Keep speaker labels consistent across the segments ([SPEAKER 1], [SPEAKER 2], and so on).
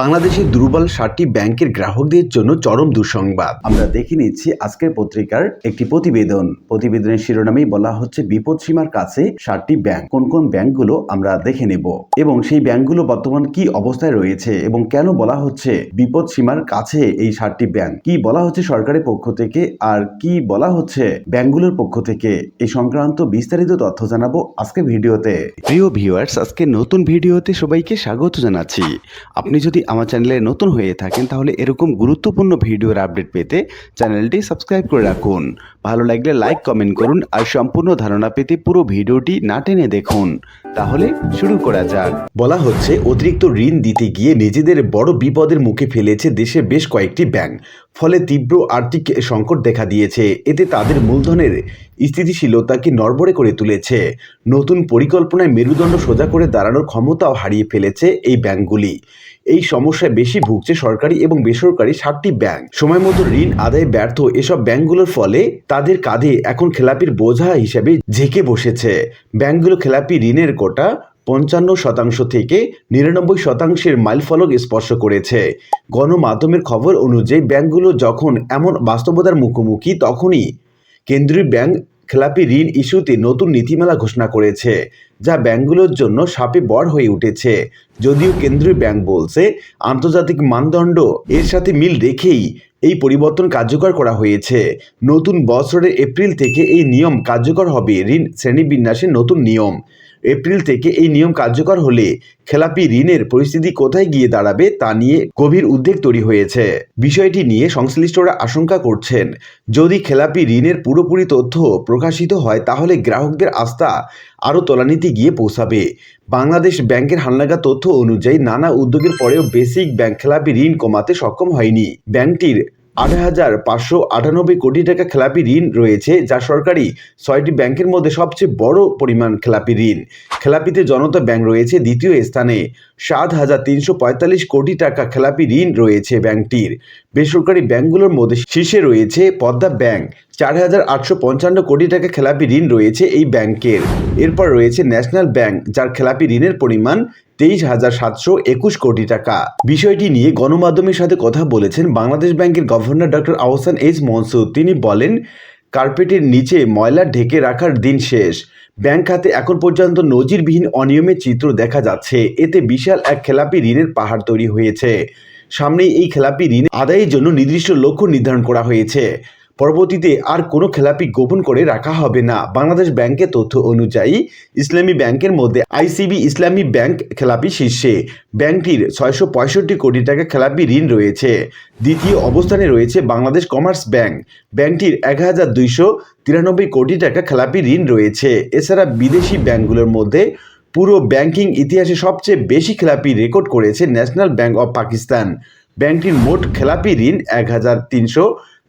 [SPEAKER 1] বাংলাদেশের দুর্বল ষাটটি ব্যাংকের গ্রাহকদের জন্য চরম দুঃসংবাদ। আমরা দেখে নিচ্ছি আজকের পত্রিকার একটি প্রতিবেদন। প্রতিবেদনের শিরোনামেই বলা হচ্ছে, বিপদ সীমার কাছে ষাটটি ব্যাংক, কোন কোন ব্যাংকগুলো আমরা দেখে নেব এবং সেই ব্যাংকগুলো বর্তমান কি অবস্থায় রয়েছে এবং কেন বলা হচ্ছে বিপদ সীমার কাছে এই ষাটটি ব্যাংক? কি বলা হচ্ছে সরকারের পক্ষ থেকে আর কি বলা হচ্ছে ব্যাংকগুলোর পক্ষ থেকে? এই সংক্রান্ত বিস্তারিত তথ্য জানাব আজকের ভিডিওতে। প্রিয় ভিউয়ার্স আজকে নতুন ভিডিওতে সবাইকে স্বাগত জানাচ্ছি। আপনি যদি আমার চ্যানেলে নতুন হয়ে থাকেন, তাহলে এরকম গুরুত্বপূর্ণ ভিডিওর আপডেট পেতে চ্যানেলটি সাবস্ক্রাইব করে রাখুন। ভালো লাগলে লাইক কমেন্ট করুন আর সম্পূর্ণ ধারণা পেতে পুরো ভিডিওটি না টেনে দেখুন। তাহলে শুরু করা যাক। বলা হচ্ছে, অতিরিক্ত ঋণ দিতে গিয়ে নিজেদের বড় বিপদের মুখে ফেলেছে দেশে বেশ কয়েকটি ব্যাংক ফলে তীব্র আর্থিক সংকট দেখা দিয়েছে। এতে তাদের মূলধনের স্থিতিশীলতাকে নড়বড়ে করে তুলেছে। নতুন পরিকল্পনায় মেরুদণ্ড সোজা করে দাঁড়ানোর ক্ষমতাও হারিয়ে ফেলেছে এই ব্যাংকগুলি এই সমস্যায় বেশি ভুগছে সরকারি এবং বেসরকারি সাতটি ব্যাংক। সময় মতো ঋণ, আদায় ব্যর্থ এসব ব্যাংকগুলোর ফলে তাদের কাঁধে এখন খেলাপির বোঝা হিসেবে ঝেঁকে বসেছে। ব্যাংকগুলো খেলাপি ঋণের কোটা পঞ্চান্ন শতাংশ থেকে নিরানব্বই শতাংশের মাইলফলক স্পর্শ করেছে। গণমাধ্যমের খবর অনুযায়ী ব্যাংকগুলো যখন এমন বাস্তবতার মুখোমুখি, তখনই কেন্দ্রীয় ব্যাংক খেলাপি ঋণ ইস্যুতে নতুন নীতিমালা ঘোষণা করেছে। যা ব্যাংকগুলোর জন্য সাপে বর হয়ে উঠেছে। যদিও কেন্দ্রীয় ব্যাংক বলছে, আন্তর্জাতিক মানদণ্ড এর সাথে মিল রেখেই এই পরিবর্তন কার্যকর করা হয়েছে। নতুন বছরের এপ্রিল থেকে এই নিয়ম কার্যকর হবে, ঋণ শ্রেণীবিন্যাসের নতুন নিয়ম। এপ্রিল থেকে এই নিয়ম কার্যকর হলে খেলাপি ঋণের পরিস্থিতি কোথায় গিয়ে দাঁড়াবে তা নিয়ে গভীর উদ্বেগ তৈরি হয়েছে। বিষয়টি নিয়ে সংশ্লিষ্টরা আশঙ্কা করছেন। যদি খেলাপি ঋণের পুরোপুরি তথ্য প্রকাশিত হয়, তাহলে গ্রাহকদের আস্থা আরও তলানিতে গিয়ে পৌঁছাবে। বাংলাদেশ ব্যাংকের হালনাগা তথ্য অনুযায়ী নানা উদ্যোগের পরেও বেসিক ব্যাংক খেলাপি ঋণ কমাতে সক্ষম হয়নি। ব্যাংকটির আট হাজার পাঁচশো আটানব্বই কোটি টাকা খেলাপি ঋণ রয়েছে, যা সরকারি ছয়টি ব্যাংকের মধ্যে সবচেয়ে বড় পরিমাণ খেলাপি ঋণ। খেলাপিতে জনতা ব্যাংক রয়েছে দ্বিতীয় স্থানে। সাত হাজার তিনশো পঁয়তাল্লিশ কোটি টাকা খেলাপি ঋণ রয়েছে ব্যাংকটির। বেসরকারি ব্যাংকগুলোর মধ্যে শীর্ষে রয়েছে পদ্মা ব্যাংক চার হাজার আটশো পঞ্চান্ন কোটি টাকা খেলাপি ঋণ রয়েছে এই ব্যাংকের। এরপর রয়েছে ন্যাশনাল ব্যাংক, যার খেলাপি ঋণের পরিমাণ তেইশ হাজার সাতশো একুশ কোটি টাকা। বিষয়টি নিয়ে গণমাধ্যমের সাথে কথা বলেছেন বাংলাদেশ ব্যাংকের governor doctor Ahsan H Mansur. তিনি বলেন, কার্পেটের নিচে ময়লা ঢেকে রাখার দিন শেষ। ব্যাংক খাতে এখন পর্যন্ত নজিরবিহীন অনিয়মের চিত্র দেখা যাচ্ছে। এতে বিশাল এক খেলাপি ঋণের পাহাড় তৈরি হয়েছে। সামনেই এই খেলাপি ঋণ আদায়ের জন্য নির্দিষ্ট লক্ষ্য নির্ধারণ করা হয়েছে। পরবর্তীতে আর কোনো খেলাপি গোপন করে রাখা হবে না। বাংলাদেশ ব্যাংকের তথ্য অনুযায়ী, ইসলামী ব্যাংকের মধ্যে আইসিবি ইসলামী ব্যাংক খেলাপি শীর্ষে। ব্যাংকটির ছয়শো পঁয়ষট্টি কোটি টাকা খেলাপি ঋণ রয়েছে। দ্বিতীয় অবস্থানে রয়েছে বাংলাদেশ কমার্স ব্যাংক। ব্যাংকটির এক হাজার দুইশো তিরানব্বই কোটি টাকা খেলাপি ঋণ রয়েছে। এছাড়া বিদেশি ব্যাংকগুলোর মধ্যে পুরো ব্যাংকিং ইতিহাসে সবচেয়ে বেশি খেলাপি রেকর্ড করেছে ন্যাশনাল ব্যাংক অব পাকিস্তান। ব্যাংকটির মোট খেলাপি ঋণ এক হাজার তিনশো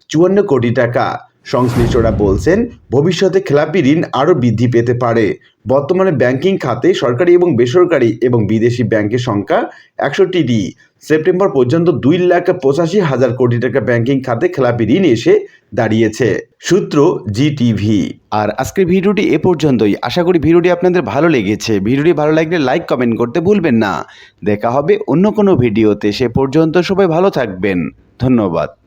[SPEAKER 1] চুয়ান্ন কোটি টাকা। সংশ্লিষ্টরা বলছেন, ভবিষ্যতে খেলাপি ঋণ আরও বৃদ্ধি পেতে পারে। বর্তমানে ব্যাংকিং খাতে সরকারি এবং বেসরকারি এবং বিদেশি ব্যাংকের সংখ্যা একষট্টিটি সেপ্টেম্বর পর্যন্ত দুই লাখ পঁচাশি হাজার কোটি টাকা ব্যাংকিং খাতে খেলাপি ঋণ এসে দাঁড়িয়েছে। সূত্র জিটিভি। আর আজকের ভিডিওটি এ পর্যন্তই। আশা করি ভিডিওটি আপনাদের ভালো লেগেছে। ভিডিওটি ভালো লাগলে লাইক, কমেন্ট করতে ভুলবেন না। দেখা হবে অন্য কোনো ভিডিওতে। সে পর্যন্ত সবাই ভালো থাকবেন। ধন্যবাদ।